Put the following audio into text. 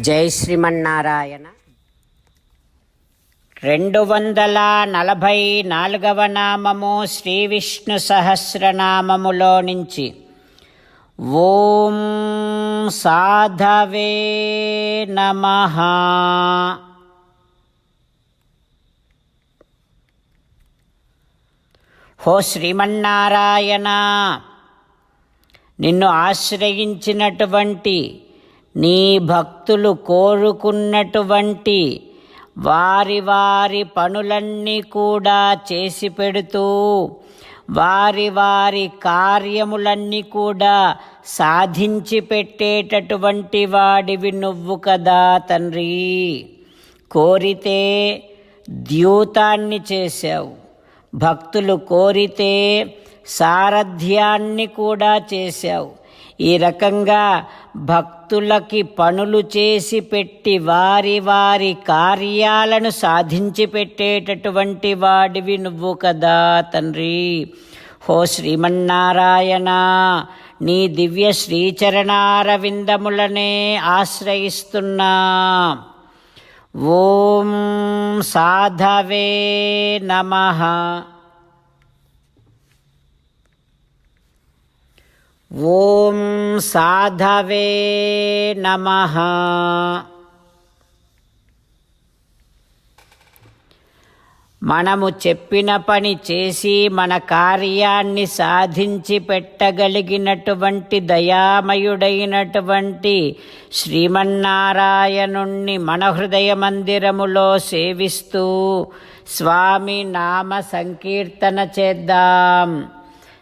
జై శ్రీమన్నారాయణ. రెండు వందల నలభై నాలుగవ నామము శ్రీ విష్ణు సహస్రనామములో నుంచి. ఓం సాధవే నమ. హో శ్రీమన్నారాయణ నిన్ను ఆశ్రయించినటువంటి నీ భక్తులు కోరుకున్నటువంటి వారి వారి పనులన్నీ కూడా చేసి పెడుతూ వారి వారి కార్యములన్నీ కూడా సాధించి పెట్టేటటువంటి వాడివి నువ్వు కదా తండ్రి. కోరితే ద్యూతాన్ని చేశావు. భక్తులు కోరితే సారథ్యాన్ని కూడా చేశావు. ఈ రకంగా భక్తులకి పనులు చేసి పెట్టి వారి వారి కార్యాలను సాధించి పెట్టేటటువంటి వాడివి నువ్వు కదా తండ్రి. హో శ్రీమన్నారాయణ నీ దివ్య శ్రీచరణారవిందములనే ఆశ్రయిస్తున్నా. ఓం సాధవే నమః. ఓం సాధవే నమ. మనము చెప్పిన పని చేసి మన కార్యాన్ని సాధించి పెట్టగలిగినటువంటి దయామయుడైనటువంటి శ్రీమన్నారాయణుణ్ణి మన హృదయ మందిరములో సేవిస్తూ స్వామి నామ సంకీర్తన చేద్దాం.